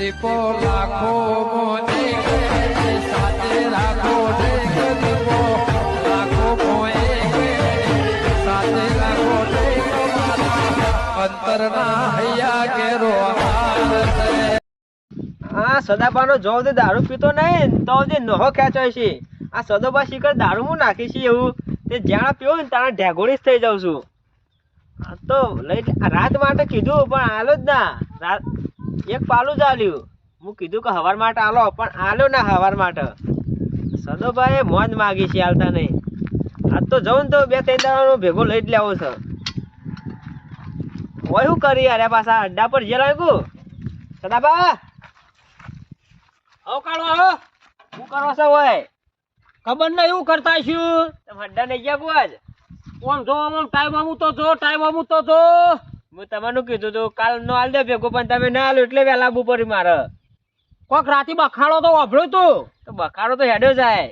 દીપો લાખો મોને સાથે આ સદાબાનો જો તે દારૂ પીતો નહીં તો તે નહો ખેંચાય છે. આ સદોબા શીખર દારૂ હું નાખી એવું. તે જ્યાં પીવો ને ત્યાં ઢેગોળી જ થઈ જાઉં છું. તો લઈ રાત માટે કીધું, પણ આલો જ ના. રાત એક પાલું જ આલ્યું. હું કીધું કે હવાર માટે આલો, પણ આલો ના હવાર માટે. સદોભાઈ મોજ માગી છે આલતા નહીં આજ તો જવું તો બે ત્રણ દાડાનો ભેગો લઈ જ લેવો છે. હોય શું કરી અરે પાછા અડ્ડા પર જે લાગ્યું? સદાબા! આવો આવો. શું કરો છો હોય ખબર નહીં એવું કરતા છું. તમે અડ્ડા નહીં ગયા કુવાજ ઓમ જો ટાઈમ આવું તો જો ટાઈમ આવું તો જો. હું તમને કીધું તું કાલ નો હાલ દે ભેગો પણ તમે ના હાલો એટલે વહેલા આવવું પડી મારે. કોક રાતી બખાડો તો વાપર્યું તું. તો બખાડો તો હેડ્યો જાય.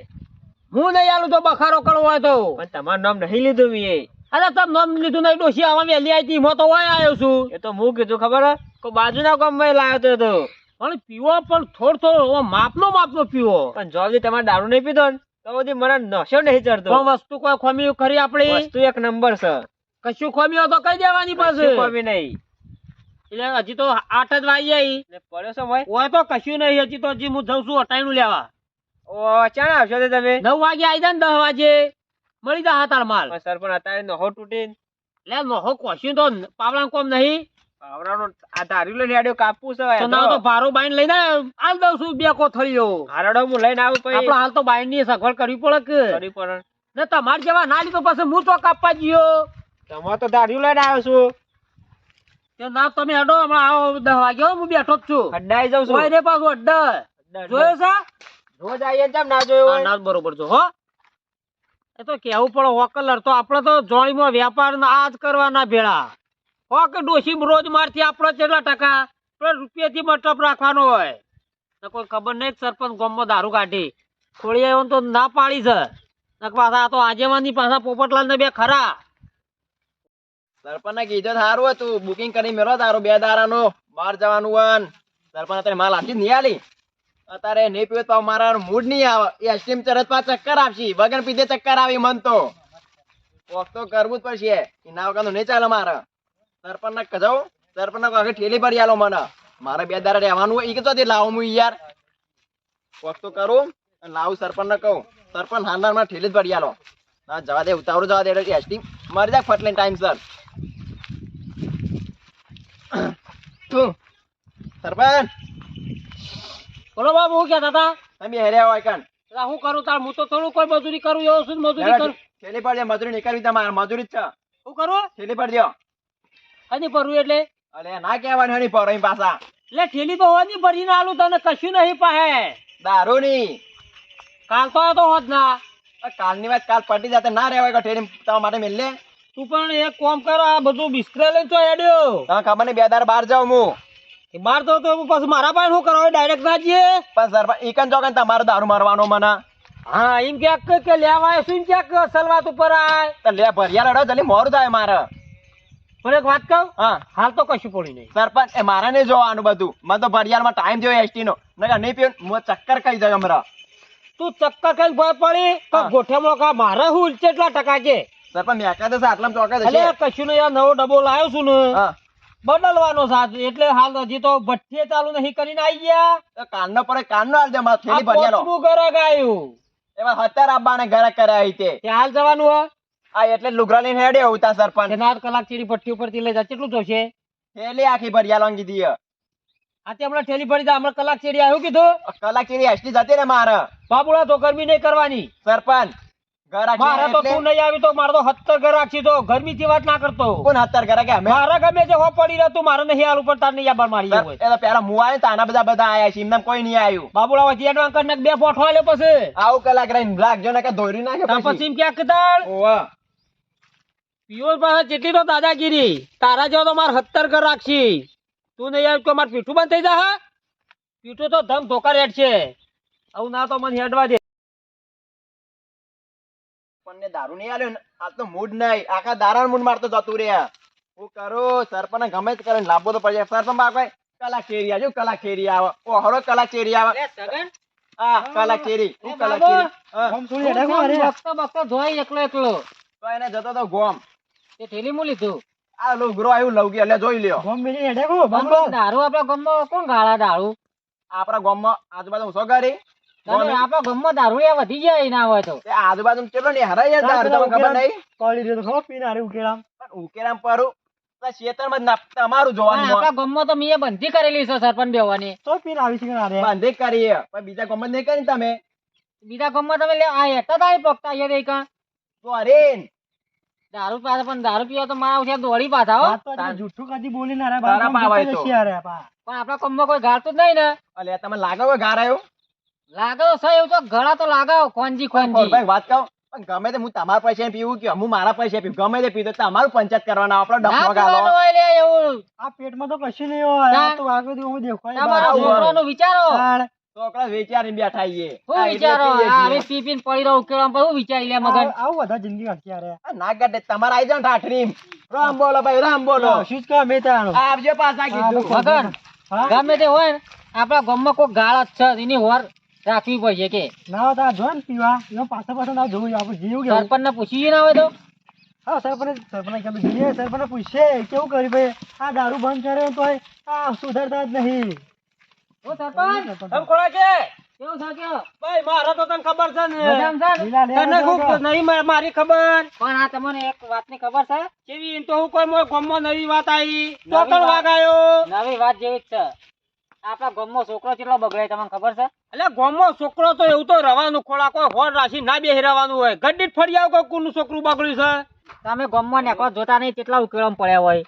હું નહીં આલું તો બખારો કરવો હોય તો. પણ તમારું નામ નહીં લીધું મેં. અરે તમે નામ લીધું નહીં ડોસી આવા વહેલી આવી હતી તો હોય આવ્યો છું. એ તો હું કીધું ખબર? કોઈ બાજુના ગામમાં લાવ્યો તો પણ પીવો પણ થોડ થોડો માપનો માપનો પીવો. પણ જો સુધી તમારે દારૂ નહીં પીધો ને તો બધી મને નશો નહીં ચડતો. વસ્તુ કોઈ ખમી ખરી આપણી? વસ્તુ એક નંબર છે. કશું ખોમી તો કઈ દેવાની પાસે. ખોમી નહીં. એટલે હજી તો આઠ જ વાગી આવી પડ્યો છો ભાઈ? હોય તો કશું નહીં હજી તો હજી હું જઉં છું અટાણું લેવા. ઓ ચાણ આવશો તે તમે? નવ વાગે આવી જાય ને દસ વાગે. મળી જા હાતાર માલ. સર પણ અત્યારે નહો તૂટી લે નહો કોશું તો પાવડા કોમ નહીં. પાવડાનો આ ધારી લઈને આડ્યો કાપવું છે તો ના તો ભારો બાઈન લઈને આલ દઉં છું બે કોથળીઓ. હારડો હું લઈને આવું પછી. આપણે હાલ તો બાઈનની સગવડ કરવી પડે કે. કરી પડે. ને તમારે જેવા ના લીધો પછી હું તો કાપવા ગયો. તમે તો ધાર્યું લઈને આવ્યો છું. તે ના તમે હેડો હમણાં આવો દસ વાગ્યો હું બેઠો જ છું. અડ્ડાઈ જાઉં છું. રે પાછું અડ્ડા જોયો છે? રોજ આવીએ ને ના જોયો ના બરોબર છો હો. એ તો કેવું પડે હોકલર તો આપડે તો જોણીમાં વેપાર આ જ કરવાના ભેળા. હો કે ડોશી રોજ મારથી આપડે કેટલા ટકા? રૂપિયા રૂપિયાથી મતલબ રાખવાનો હોય. ને કોઈ ખબર નહીં કે સરપંચ ગામમાં દારૂ કાઢી. ખોળી આવ્યો તો ના પાડી છે. પાછા આ તો આજેવાની પાછા પોપટલાલ ને બે ખરા. સરપંચ કીધું સારું હતું. બુકિંગ કરી મેળો તારું બે દારાનું. બહાર જવાનું હોય ને. સરપંચ અત્યારે માલ આપી જ નહીં આલી. અત્યારે નહીં પીવે તો મારા મૂડ નહીં આવે. એ આઈસ્ક્રીમ ચરસ પા ચક્કર આપશી. વગર પીધે ચક્કર આવી મન તો. કોક તો કરવું જ પડશે. એના વગર નહીં ચાલે મારે. સરપંચ ને કહું સરપંચ ને આગળ ઠેલી ભરી આલો મને. મારે બે દારા રહેવાનું હોય. એ કે તો લાવું હું યાર. કોક તો કરું અને લાવું સરપંચ ને કહું. સરપંચ હાંડારમાં ઠેલી જ ભરી આલો. ના, જવા દે, ઉતાવળું જવા દે એસટી મરી જાય ફટલે ટાઈમ સર તું સરપંચ. બોલો બાબુ હું કહેતા હતા? તમે હેર્યા હોય કાન એટલે હું કરું તાર? હું તો થોડું કોઈ મજૂરી કરું એવું છું મજૂરી કરું? પર દે મજૂરી નહીં કરવી તમારે મજૂરી જ છે. શું કરું? પર દો હજી ભરવું એટલે? અરે ના કહેવાની પર અહીં પાછા. એટલે ઠેલી તો હોની ભરીને આલું તને કશું નહીં પાહે. દારૂ ની. કાલ તો હતો હોત ના. કાલની વાત કાલ પટી જાતે ના રહેવાય ઠેલી તમારા માટે મિલે તું પણ એક કામ કર આ બધું લઈને તો હેડ્યો. તમે ખબર નહીં બે દાર બહાર જાઉં હું. બહાર તો તો પછી મારા પાસે શું કરાવે ડાયરેક્ટ ના જઈએ. પણ સરપંચ ઈકન ચોકન તમારો દારૂ મારવાનો મને. હા એમ ક્યાંક કે લેવા આવ્યો છું એમ ક્યાંક સલવાત ઉપર આય. તો લે ભરિયા રડો જલ્દી મોડું થાય મારે. પણ એક વાત કહું? હા. હાલ તો કશું પડી નહીં. સરપંચ એ મારે નહીં જોવાનું બધું. મને તો ભરિયાળમાં ટાઈમ જોયો એસટી નો નકર નહીં પીવું હું ચક્કર કઈ જાય હમણાં. તું ચક્કર કઈ ભય પડી તો. ગોઠેમો કા મારે હું કેટલા ટકા છે? સરપંચ મેકા દે આટલામાં ચોકા એટલે જશે કશું નહીં આ નવો ડબ્બો લાવ્યો છું ને. બદલવાનો સાથ એટલે હાલ હજી તો ભઠ્ઠીએ ચાલુ નહીં કરીને આવી ગયા. તો કાનનો પડે કાનનો હાલ દે મારે થેલી આ ભરિયાલો પોચમું ઘરે ગાયું એમાં હત્યાર આબાને ઘરે કર્યા તે. તે હાલ જવાનું હોય? આ એટલે લુગડા લઈને હેડે સરપંચ. કલાક ચીડી ભઠ્ઠી ઉપરથી લઈ જા કેટલું જોશે થેલી આખી ભરિયા કીધી દી આ તે હમણાં ઠેલી પડી જા હમણાં કલાક ચીડી આવ્યું કીધું? કલાક ચીડી હસતી જતી રે મારે. બાબુડા તો ગરમી નહીં કરવાની. સરપંચ મારે તો તું નહીં આવી તો મારે તો ઘર રાખી તો ગરમી થી વાત ના કરતો. કોણ હત્યાર કરે કે અમે મારે ગમે તે હો પડી રહે તું મારે નહીં આલું પણ તાર નહીં આબાર મારી હોય. એ પેલા હું આવ્યો તાના બધા બધા આયા છે એમને કોઈ નહીં આવ્યું બાબુડા વચ્ચે એડવાન્સ કરીને બે ફોટો આલ્યો પછી. આવું કલાક રહીને રાખજો ને કે દોરી નાખે પછી. પછી એમ ક્યાંક કદાળ ઓવા. પીઓર પાસે જેટલી તો દાદાગીરી. તારા જેવો તો મારે સત્તર ઘર રાખશી. તું નહીં આવી તો મારે પીઠું બંધ થઈ જા પીઠું તો ધમ ધોકા રેડ છે. આવું ના તો મને હેડવા દે. આપણને દારૂ નહીં આલ્યો ને આ તો મૂડ નહીં. આખા દારા મૂડ મારતો જતું રે હું કરું સરપંચ ગમે તે કરે લાભો તો પડે સરપંચ બા કલા કેરી આવજો કલા કેરી આવે. ઓહરો કલા કેરી આવે. હા કલા કેરી હું કલા કેરી હા, આમ થોડી તું હેડા કેમ કરે. બકતો બકતો ધોઈ એકલો એકલો. તો એને જતો તો ગોમ. તે થેલી માં લીધું. આ લુગરો આવ્યું લવકી એટલે જોઈ લ્યો. ગોમ પણ બંગલો. દારૂ આપડા ગામમાં કોણ ગાળા દારૂ? આપણા ગામમાં આજુબાજુ ઊંચો કરી તો. તે આજુબાજુ કેટલો ને હરાઈ જ તાર દારૂ, તમને ખબર નહીં? પડી રહ્યો ખબર પીને હારે ઉકેલામ. પણ પરું પેલા ખેતરમાં જ ના- તમારું જોવાનું આપણા ગામમાં તો મેં બંધી કરેલી છે સરપંચ બેવાની. તો પીર આવી છે બંધી કરીએ પણ બીજા ગામમાં નહીં કરી તમે? બીજા ગામમાં તમે લે આ હેઠા તારી પગતા અહીંયા રહી કાં? તો અરે દારૂ પાસે પણ દારૂ પીવા તો મારા ઉઠ્યા દોડી પાછા હો. તો જૂઠું કદી બોલી ના પાવાય તો. પા. પણ આપણા ગામમાં કોઈ ગાળતું જ નહીં ને. અલે તમે લાગો કોઈ ઘર આવ્યો? લાગે તો સહી એવું તો ગળા તો લાગાવો ખોનજી ખોનજી ભાઈ વાત કહું પણ ગમે તે હું તમારા પૈસા પીવું કે હું મારા પૈસા પીવું ગમે તે પીતો તમારું પંચાયત કરવાના આપણો ડફો ગાલો એવું. આ પેટમાં તો કશું નહીં હોય આ તો આગળથી હું દેખાય તમારા આવું વિચારો. છોકરા વેચારી બેઠા છીએ. શું વિચારો આવી પી પીને પડી પર શું વિચારી લે મગન. આવું બધા જિંદગી અત્યારે. ના ગડે તમારા આઈ જાવ ઠાઠરી રામ બોલો ભાઈ રામ બોલો. આવશું જ કે આવજો પાછા કીધું. મગન ગમે તે હોય આપણા ગામમાં કોઈ ગાળ જ છે એની હોર રાખવી પડશે કે? ના હોય તો આ જો ને પીવા. એનો પાછળ પાછો ના જોવું આપણે જીવ કેવું? સરપંચ ને પૂછી ના હોય તો? હા સરપંચ સરપંચ કીધું જઈએ સરપંચ પૂછશે. કેવું કર્યું ભાઈ? આ દારૂ બંધ કરે તો આ સુધરતા જ નહીં. ઓ સરપંચ! તમ ખોળા કે કેવું ભાઈ મારે તો તને ખબર છે ને. તને ખૂબ નહીં મારી ખબર? પણ આ તમને એક વાતની ખબર છે? કેવી તો હું કોઈ મોય ગામમાં નવી વાત આવી? ચોકડ વાગાયો નવી વાત જેવી જ છે. આપણા ગામમાં છોકરો કેટલો બગડે તમને ખબર છે? એટલે ગોમો છોકરો તો એવું તો રવાનું ખોળા કોઈ હોર રાશી ના બેસી રવાનું હોય. ગડ્ડી જ ફરી આવ કોઈ કોનું છોકરું બગડ્યું છે? તમે ગામમાં નેકળો જોતા નહીં કેટલા ઉકેળમ પડ્યા હોય.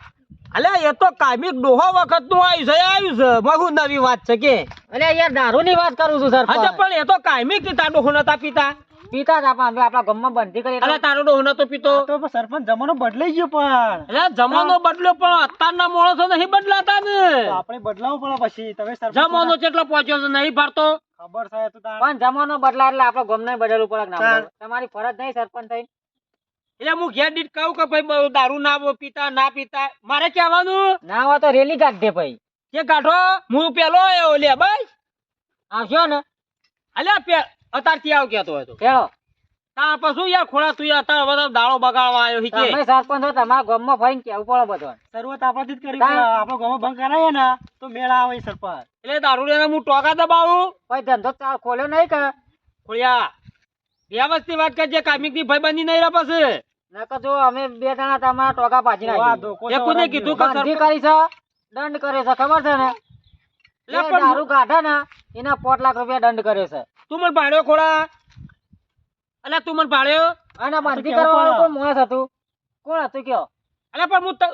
અલ્યા એ તો કાયમિક ડોહો વખતનું આવ્યું છે આવ્યું છે. બહુ નવી વાત છે કે. અલે યાર દારૂ ની વાત કરું છું સર તો પણ. એ તો કાયમિક કીતા ડોહો નતા પીતા. પીતા હતા પણ હવે આપણા ગામમાં બંધી કરી અલ્યા તારો ડોહો નતો પીતો. તો સરપંચ જમાનો બદલાઈ ગયો પણ. એટલે જમાનો બદલ્યો પણ અત્યારના માણસો નહીં બદલાતા ને. આપણે બદલાવું પડે પછી. તમે જમાનો કેટલો પહોંચ્યો છે નહીં ભરતો. ખબર છે તો પણ જમાનો બદલા એટલે આપણે ગમને બદલવું પડે ના તમારી ફરજ નહીં સરપંચ થઈ એટલે હું ઘેર દીઠ કહું કે ભાઈ દારૂ ના પીતા ના પીતા. મારે કહેવાનું? ના હોય તો રેલી કાઢ દે ભાઈ. કે કાઢો? હું પેલો આવ્યો લે બસ આવશો ને. અલ્યા અત્યારથી આવ કેતો હોય તો. પેલો. તાર પછી યાર ખોળા તું યાર તાર બધા દાળો બગાડવા આવ્યો હિકે તમે સરપંચ હો તમારા ગામમાં ફરીને કેવું પડે બધો? શરૂઆત આપણાથી જ કરી આપણો ગામમાં ભંગ કરાય ને તો મેળા આવે સરપંચ. એટલે દારૂ લઈને હું ટોકા દબાવું. ભાઈ ધંધો ચાલ ખોલ્યો નહીં કે? ખોળિયા. વ્યવસ્થિત વાત કરજે કામિકની ભાઈ બંધી નહીં રહે પછી. નકર જો અમે બે જણા તમારા ટોકા પાછી નાખી ધોકો કોને કીધું. કે સરપંચ કરી છે? દંડ કરે છે ખબર છે ને? એટલે દારૂ કાઢે ને એના પોત લાખ રૂપિયા દંડ કર્યો છે. તું મને ભાડ્યો ખોળા? અલ્યા તું મને ભાડ્યો આના બાંધી કરવાનો કોણ? મોસ હતું. કોણ હતું કયો? અલ્યા પણ હું તું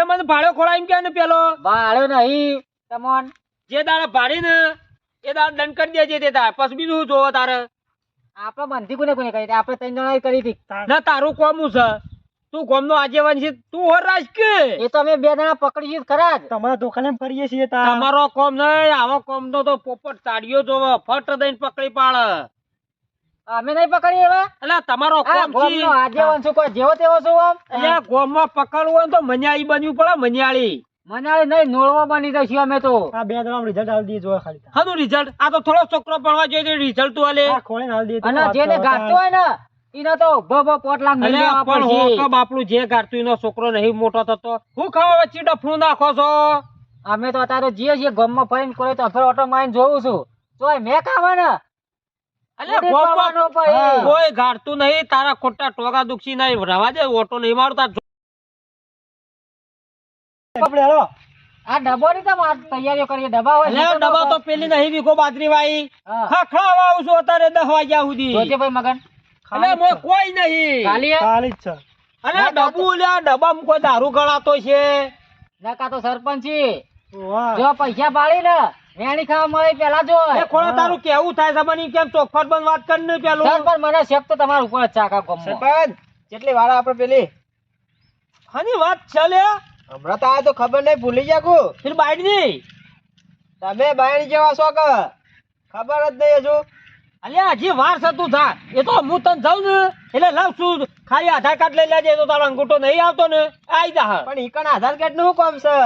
એ મને ભાડ્યો ખોળા એમ કે ને પેલો? ભાડ્યો નહીં તમોન. જે દાડા ભાડી ને એ દાડા દંડ કરી દેજે તે તાર. પછી બીજું શું જોવો તારે? આપણે બંધી કોને કોને કરી? હતી? આપણે ત્રણ જણા કરી હતી. ના તારું કોમું છે? તું ગોમનો આગેવાન છે? તું હોર રાજ કે એ તો અમે બે જણા પકડી ખરા જ. તમારા દુકાને ફરીએ કરીએ છીએ. તમારો કોમ નહીં આવો કોમ નો તો પોપટ તાડ્યો જોવો ફટ દઈને પકડી પાડે. અમે નહીં પકડી એવા એટલે તમારો આજે કોમ કોઈ જેવો તેવો છું આમ? એટલે ગોમમાં પકડવું હોય તો મન્યાળી બનવું પડે મન્યાળી મનાળી નહીં નોળવા બની જઈશું અમે તો. આ બે જણા રિઝલ્ટ આલી દઈએ ખાલી. તાણ. રિઝલ્ટ આ તો થોડો છોકરો ભણવા જોઈએ રિઝલ્ટ તો આલે. આ ખોળીને આલી અને જેને કરો હોય ને એને તો ભભ પોટ લાખ અલ્યા મેળવવા પણ પડશે. હોકબ જે ગારતું એનો છોકરો નહીં મોટો થતો. હું ખાવા વચ્ચે ડફણું નાખો છો? અમે તો અત્યારે જે છીએ ગામમાં ફરીને કોઈ તો અફર ઓટો મારીને જોઉં છું. તો મેં ખાવા ને અલ્યા ઉડી ગોમમાં પડવાનો પછી. કોઈ ગાડતું નહીં તારા ખોટા ટોગા દુખી નહીં. રવા દે ઓટો નહીં મારું તાર આ ડબ્બો ની તો તૈયારીઓ કરીએ. ડબ્બા હોય અલ્યા છે તો ડબ્બા તો પેલી નહીં વીઘો બાજરી વાઈ હા. હા આવું છું અત્યારે દસ વાગ્યા સુધી. જોજે ભાઈ મગન. અલ્યા મોય કોઈ નહીં. ખાલી? ખાલી જ છે. અલ્યા ડબ્બુ કોઈ દારૂ ગળાતો છે. નકા તો સરપંચ. જો પૈસા પાડી ને વેણી ખાવા મળે પેલા જો એ ખોળા તારું કેવું થાય છે? કેમ ચોખવટ બંધ વાત કર ને પેલું? સરપંચ મને શેક તો તમારા ઉપર જ ચાકા ગામમાં. સરપંચ કેટલી વાર આપણે પેલી હાની વાત ચાલે? હમણાં તો આ તો ખબર નહીં ભૂલી ગયા કુ? ફિર બાઈડની તમે બાઈડ જેવા છો કે? ખબર જ નહીં હજુ. અલ્યા હજી વાર છે તું થા એ તો હું તને જાઉં ને એટલે લાવ છું. ખાલી આધાર કાર્ડ લઈ લેજે તો તારો અંગૂઠો નહીં આવતો ને. આઈ જા પણ ઈકણ આધાર કાર્ડનું કોમ કામ છે?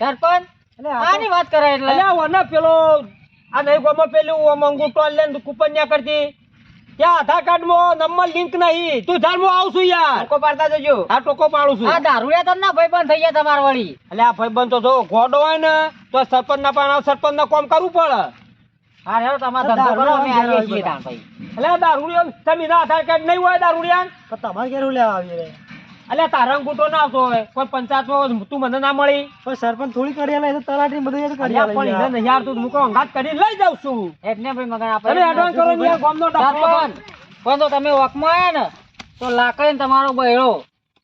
સરપંચ આની વાત કરે એટલે. અલ્યા ઓને પેલો આ નહીં ગોમો પેલું ઓમ અંગૂઠો ને કરતી. ત્યાં આધાર કાર્ડમાં નંબર લિંક નહીં. તું ધાર હું આવશું યાર. ટોકો પાડતા જજો. આ ટોકો પાડું છું. આ દારૂડિયા તમને ભાઈ બંધ થઈ ગયા તમાર વળી. એટલે આ ભાઈબંધ તો જો ગોડો હોય ને તો સરપંચ ના પણ સરપંચ ના કામ કરવું પડે. હા હેડો તમારો ધંધો કરો અમે આવીએ છીએ તાણ ભાઈ. એટલે દારૂડિયો તમે ના આધાર કાર્ડ નહીં હોય દારૂડિયા તમારે ઘેર લેવા આવી એટલે તારા અંગૂઠો ના આવતો હોય. કોઈ પંચાયતમાં તું મને ના મળી. પણ સરપંચ થોડી કરી આલે તલાટી બધું કરી આલે પણ એને નહીં યાર તું મૂકો અંગાત કરી લઈ જાઉં છું. એટલે ભાઈ મગન તમે એડવાન્સ કરો ને યાર ગામનો ડફો. પણ. તો તમે વકમાં આયા ને તો લાકડી તમારો બહેરો.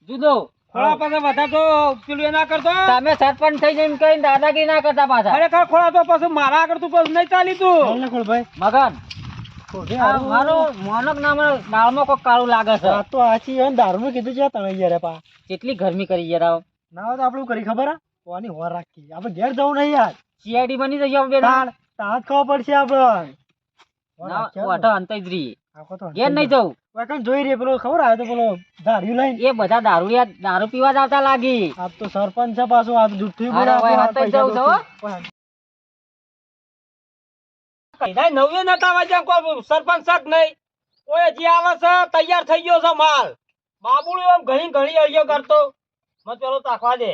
જુદો. ખોળા પાસે બધા તો પેલું એ ના કરતો. તમે સરપંચ થઈ જઈને કઈ દાદાગીરી ના કરતા પાછા. ખરેખર ખોળા તો પછી મારા આગળ તું પછી નહીં ચાલી તું. મગન મારું મોનક નામ દાળમાં કોક કાળું લાગે છે. તો આછી હે દારૂ કીધું છે તમે યાર પા. કેટલી ગરમી કરી યાર ના તો આપણું કરી ખબર કોની હોર રાખી. આપણે ઘેર જવું નહીં યાર. સીઆઈડી બની જશે આપણે તાણ તાણ ખબર પડશે આપણે ના, ઘેર નહીં જવું. વાકણ જોઈ રે પેલો ખબર આવે તો પેલો દારૂ લઈને. એ બધા દારૂડિયા દારૂ પીવા જ આવતા લાગી. આ તો સરપંચ છે પાછું આ જુઠ્ઠી બોલે જવું કઈના નવે નતા વાજ્યા કોઈ સરપંચ શક નહીં કોઈ જે આવે છે તૈયાર થઈ ગયો છે માલ. બાબુડો એમ ઘણી ઘણી અડિયો કરતો. મત પેલો તાખવા દે.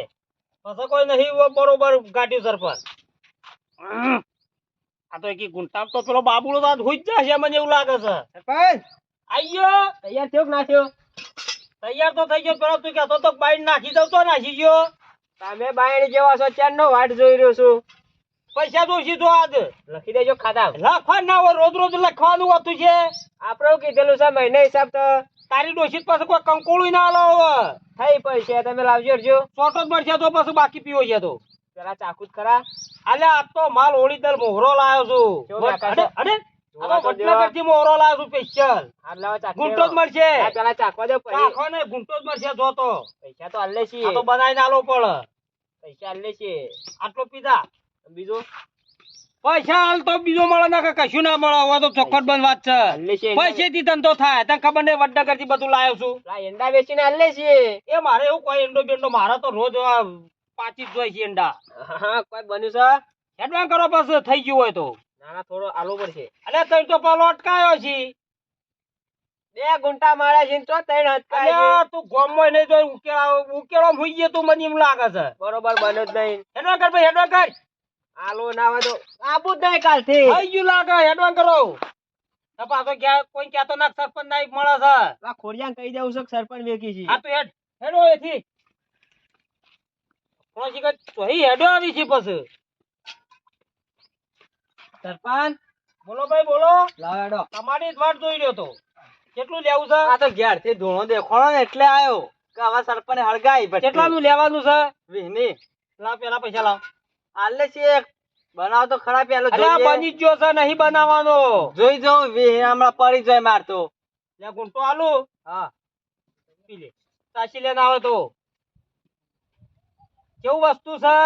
પછી કોઈ નહીં બરોબર ગાટ્યું સરપંચ. આ તો એક ગુંટા તો પેલો બાબુડો તો જ જશે મને એવું લાગે છે. સરપંચ! આયો તૈયાર થયો કે ના થયો? તૈયાર તો થઈ ગયો પેલો તું કહેતો તો બાઈડ નાખી દઉં તો નાખી ગયો. તમે બાયણ જેવા છો ચારનો વાટ જોઈ રહ્યો છું. પૈસા તો સીધો આજ? લખી દેજો ખાતા. લખવા ના હોય રોજ રોજ લખવાનું હતું છે. આપણે કીધેલું છે મહિના હિસાબ તો તારી ડોશી પાસે કોઈ કંકોળું ના લાવો થઈ પૈસા તમે લાવજો જો ચોટો જ મળશે તો પછી બાકી પીવો છે તો. પેલા ચાકુ જ ખરા. અલે આ તો માલ ઓળી દલ મોહરો લાવ્યો છું. અરે તો તો મોહરો લાવ્યો છું સ્પેશિયલ ગુંટો જ મળશે પેલા ચાકવા દો ચાખો ને ગુંટો જ મળશે જો તો. પૈસા તો હાલે છે તો બનાવીને આલો પડે પૈસા હાલે છે આટલો પીધા. બીજું? પૈસા હાલ તો બીજો મળે ના કે કશું ના મળે હવે તો ચોખ્ખટ બંધ વાત છે. પૈસે થી ધંધો થાય તને ખબર નહીં વડનગરથી બધું લાવ્યો છું. એંડા વેચીને હાલે છે. એ મારે એવું કોઈ એંડો બેંડો મારે તો રોજ પાછી જ છે એંડા. હા કોઈ બન્યું છે? એડવાન્સ કરો પછી થઈ ગયું હોય તો. ના ના થોડો આલો પડશે. અલે તઈ તો પાલો અટકાયો છે. બે ગુંટા માર્યા છે તો ત્રણ અટકાય તું ગોમમાં નહીં તો ઉકેળો ઉકેળો મુઈ ગયો તું મને એમ લાગે છે. બરોબર બન્યો જ નહીં. હેડવાન કર ભાઈ હેડવાન કર. આલુ ના હોય તો આબુ જ નહીં કાલથી. થઈ ગયું લાગે હેડવાન કરો. તો પાછો ક્યાં કોઈ કહેતો ના સરપંચ નાઈક મળે છે. આ કહી દઉં છું સરપંચ વેકી છે. આ તો હેડ હેડો એથી. કોણ શીખર તોય હેડો આવી છે પછી. સરપંચ? બોલો ભાઈ બોલો. લાવ હેડો. તમારી જ વાટ જોઈ રહ્યો તો. કેટલું લેવું છે? આ તો ઘેરથી ધોણો દેખોણો ને એટલે આયો. કે હવે સરપંચ હળગાઈ કેટલાનું લેવાનું છે? લાવ પેલા પૈસા લાવ. હાલે છે બનાવ તો ખરા પેલો અલ્યા બની ગયો છે નહીં બનાવવાનો. જોઈ જો હમણાં પડી જાય મારતો લે ગુંટો આલુ. હા. પી લે. તાશી લેને આવે તો. કેવું વસ્તુ છે?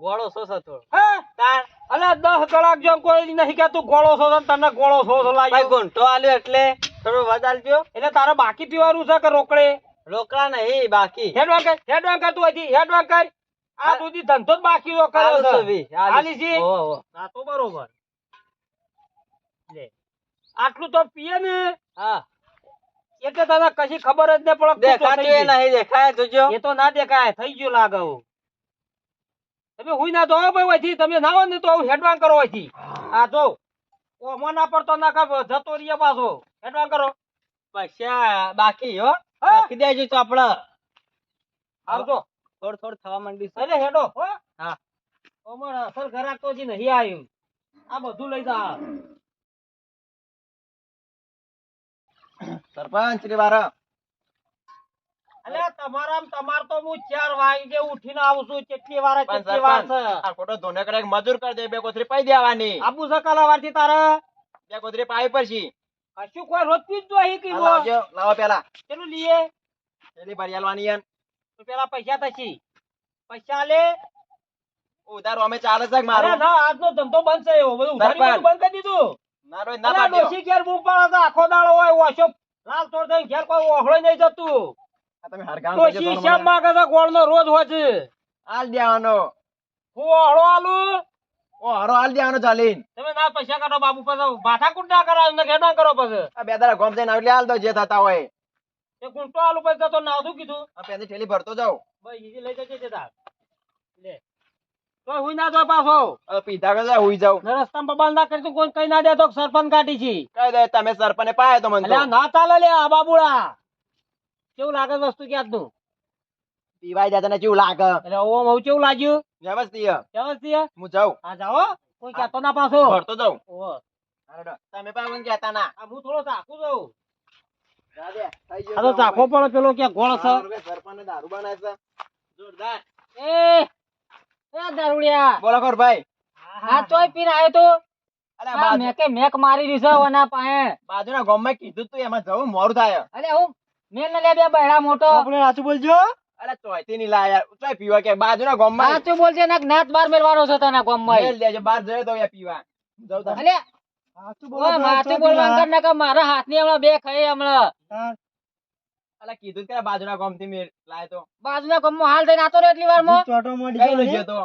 ગોળો સો સતો હા? તાર અલ્યા દસ કલાક જો કોઈ નહીં કે તું ગોળો છો તને ગોળો છો છો ભાઈ ગુંટો આલે આલ્યો એટલે થોડો વધારજો એટલે તારે બાકી પીવાનું છે કે રોકડે? રોકડા નહીં બાકી. હેડવાન કર હેડવાન કર તું અહીંથી હેડવાન કર આ હા. સુધી ધંધો જ બાકી નો કર્યો છે. આલીજી? હો, હો. હા. તો બરોબર. લે. આટલું તો પીએ ને. હા. એટલે તને કશી ખબર જ ન પડે દેખાતું. નહીં દેખાય જોજો એ તો ના દેખાય થઈ ગયું લાગે તમે હુઈ ના દો ભાઈ હોયથી તમે ના હોય ને તો આવું હેડવાન કરો હોયથી આ જો ઓમો ના પડતો ના કર જતો રહીએ પાછો. હેડવાન કરો. પૈસા બાકી હો. હા. લખી તો આપણે આવજો. થોડું થોડ થવા માંડી છે. અરે હેડો હો. હા. ઓમર અસર ઘરાક તો જી નહીં આવ્યું આ બધું લઈ જા. સરપંચ રે બારા અલે તમારામ તમાર તો હું 4 વાગે ઉઠીને આવું છું. કેટલી વાર કેટલી વાર છે? આ ખોટો ધોને કરે મજૂર કરી દે બે કોથરી પાઈ દેવાની. આબુ સકાલા વારથી તારે? બે કોથરી પાઈ પછી. કશું કોઈ રોજ પી જ જોઈ કે લાવો પેલા. ચલો લીએ. પેલી ભરિયાલવાની યાર. તો પેલા પૈસા થશી. પૈસા લે. ઉધારો અમે ચાલે છે મારો? ના આજનો ધંધો બંધ છે એવો બધું ઉધારી બધું કરી દીધું. મારો ના પાડ્યો. ડોશી ઘેર બૂમ પાડો આખો દાડો હોય ઓશો. લાલ તોડ દઈ ઘેર કોઈ ઓહળો નહીં જતું. તમે હરગામ તો શ્યામ. માગે છે ગોળનો રોજ હોય છે. આલ દેવાનો. હું ઓહળો આલુ? ઓહળો હાલ દેવાનો ચાલીન. તમે ના પૈસા કાઢો બાબુ પછી ભાઠા કુંડા કરાવ ને ઘેડા ના કરો પછી. આ બે દાડા ગોમ જઈને આવી હાલ દો જે થતા હોય. એ ગુંટો આલુ પછી તો ના કીધું? આ પેલી ઠેલી ભરતો જાઉં. ભાઈ ઈજી લઈ જજે તે તાર. લે. તો હુઈ ના જો પાછો. પીધા કરતા હુઈ જાવ ને રસ્તામાં બબાલ ના કરી તો કોઈ કઈ ના દે તો સરપંચ કાઢી છી. કઈ દે તમે સરપંચને પાય તો મને ના ચાલે લે આ બાબુડા. કેવું લાગે વસ્તુ ક્યાં નું પીવાય જાય ને કેવું લાગે? એટલે ઓમ હવે કેવું લાગ્યું? વ્યવસ્થિત વ્યવસ્થિત હું જાઉં. આ જાઓ કોઈ કહેતો ના પાછો. ભરતો જાઉં. ઓ તમે પાવન કહેતા ના. હું થોડો સાકું દઉં જા દે, થઈ ગયો આ તો ચાખો પેલો ક્યાં ગોળ છે? સરપંચ દારૂ બનાય છે. જોરદાર. એ એ દારૂડિયા. બોલો કર ભાઈ. હા તોય પીને આવ્યો તો. અલે આ બાજુ- મેકે મેક મારી દીધો ઓના પાસે. બાજુના ગામમાં કીધું તું એમાં જવું મોરું થાય. હું મેં ને લે બે બૈરા મોટો. આપણે સાચું બોલજો. અલે ચોયથી ની લાય. યાર ચોય પીવા કે બાજુના ગામમાં સાચું બોલજે નાત બાર મેલવાનો છે તને ગામમાં. મેલ દેજો બહાર જયો તો યાર પીવા. માથું બોલવાનું કર નાખે મારા હાથની હમણાં બે ખાઈ હમણાં. અલે કીધું કે બાજુના ગામથી મેલ લાય તો. બાજુના ગામમાં હાલ થઈને આતો રે એટલી વારમાં? ચોટો કઈ લઈ ગયો તો.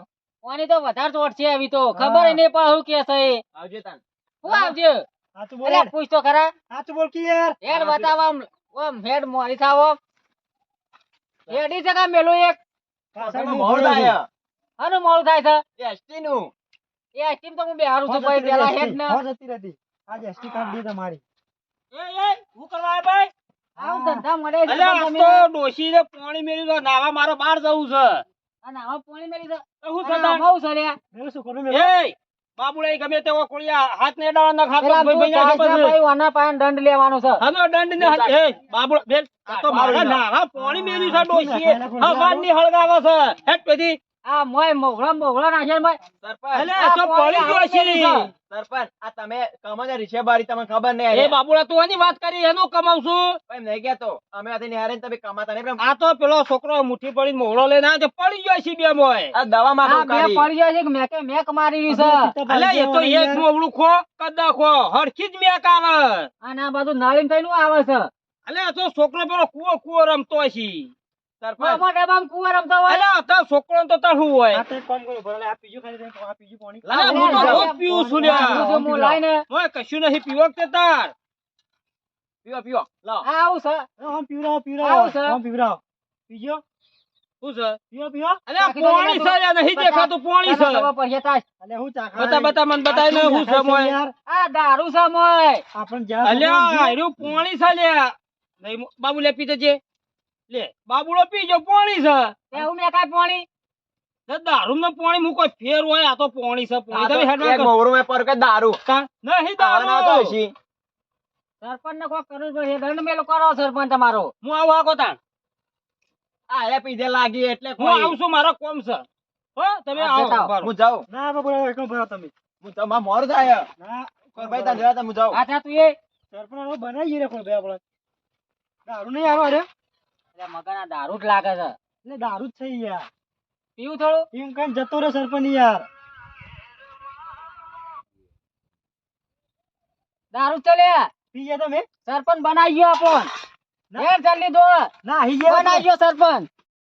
ઓની તો વધારે ચોટ છે આવી તો. ખબર ય નહીં કે છે આવજે તાન. હું આવજો? સાચું અલે પૂછ તો ખરા. સાચું બોલ કે યાર. હેડ બતાવો આમ. ઓમ હેડ મોરી થાવો. હેડી છે કા મેલું એક? મોડું થાય આનું મોડું થાય છે? એસટી નું એ આઈસ્ક્રીમ તો હું બેહારું છું ભાઈ પેલા હેડ ને જતી રહેતી આજે એસટી કાર્ડ દે તમારી એ એ હું કરવા આવ્યા ભાઈ આવ ધંધા મળે છે અલ્યા તો ડોશી ને પાણી મેલ્યું તો નાવા મારો બહાર જવું છે આ નાવા પાણી મેલી દો તો હું થતા બહુ છે લ્યા. મેં શું કરું એ બાબુડે ગમે તેવો કોળિયા હાથ ને ડાળા ના ખાતો ભાઈ ભાઈ ભાઈ, વાના પાયન દંડ લેવાનો છે હનો દંડ ને હાથ એ બાબુડો બેલ આ તો મારા નાવા પાણી મેલ્યું છે ડોશીએ હવાની હળગાવે છે હેટ પેધી આ મોય મોગળા મોગળા નાખે ને સરપંચ. અલ્યા તો પડી ગયો છે. સરપંચ આ તમે કમાજા રીશે તમને ખબર નહીં એ બાબુડા તું આની વાત કરી એનું કમાવશું ભાઈ નહીં કહેતો. અમે આથી નિહાળે તમે કમાતા નહીં. આ તો પેલો છોકરો મુઠ્ઠી પડી મોહળો લઈને આવે પડી ગયો છે બે મોય. આ દવા માં બે પડી જાય છે કે મેકે મેક મારી છે. અલ્યા એ તો એક મોગળું ખો કદા ખો. હરખી જ મેક આવે. અને આ બધું નળીન થઈને આવે છે. અલ્યા આ તો છોકરો પેલો કુવો કુવો રમતો છે છોકરો તો તાર શું હોય? છું કશું નહીં પીવો કે તાર? પીવો પીવો. લાવો આવું છે. આમ પીવરાવો પીવરાવો આવું છે. આમ પીવરાવો પીજો? શું છે? પીવો પીવો અલ્યા બાકી તો પોણી છે લ્યા, નહીં દેખાતું પોણી છે. તને ખબર પડશે તાશ. અલે હું ચાખા બતા બતા મને બતાય ને હું છે મોય. યાર. આ દારૂ છે મોય. આપણ જ્યાં અલ્યા એનું પોણી છે લ્યા. નહીં બાબુ લે પી જજે લે બાબુડો પીજો પોણી છે. એવું મેં કાય પાણી? દારૂ ને પોણી મૂકો ફેર હોય આ તો પોણી છે પોણી. તમે હેડ ના એક કરો. મોવરું મેં પર કે દારૂ. કા? નહીં આવાનો હતો દારૂ હશી. સરપંચ ને કોઈ કરવું પડશે દંડ મેલો કરો સરપંચ તમારો. હું આવું આખો તાણ. આ અરે પીધે લાગી એટલે હું આવું છું મારો કોમ છે. હો તમે આવો. હું જાઉં. ના બાબા એકમ ભરો તમે. હું તો માં મોર થાય. ના. કોઈ ભાઈ તાર જવા તા હું જાઉં. આ થા તું એ. સરપંચ હવે બનાવીએ રે કોઈ ભાઈ આપણે. દારૂ નહીં આવો રે મગના દારૂ જ લાગે છે. એટલે દારૂ જ છે યાર. પીવું થોડું? એમ કઈ જતો રે સરપંચ યાર. દારૂ ચલે પી ગયા તમે. સરપંચ બનાવી ગયો આપણ. જલ્દી દો ના બનાવી ગયો સરપંચ.